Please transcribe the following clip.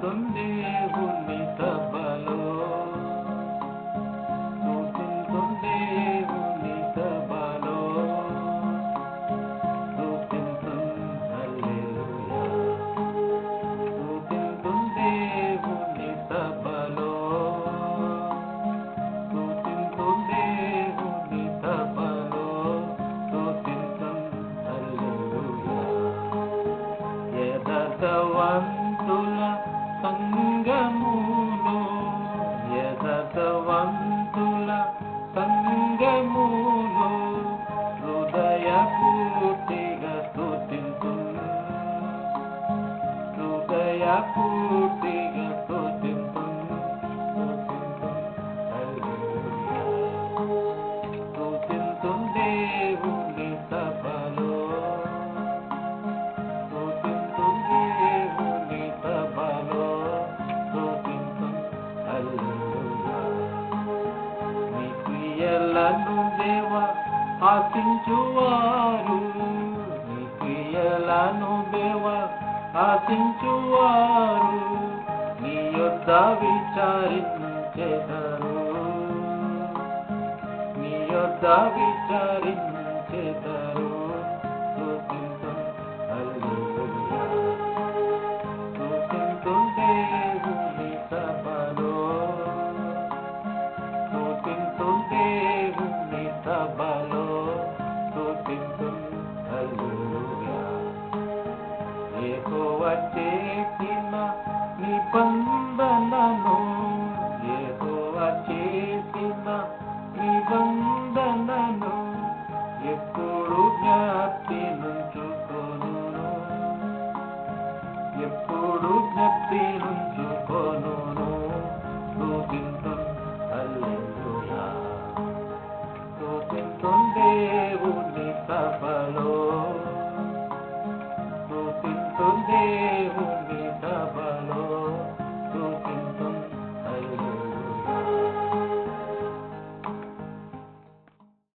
montón భగవంతుల సంగములు హృదయపూర్తిగా స్థుతింపు హృదయపూ ఆశించువారు. నీ క్రియలను దేవ ఆశించువారు. నీ యొద్ద విచారించెదరు. నీ యొద్ద విచారించెదరు. స్తుతింతు హల్లెలూయా. సభలో చేసిన నిబంధనను చేసిన నిబంధనను ఎప్పుడు జ్ఞాప్తి నుంచుకోను ఎప్పుడు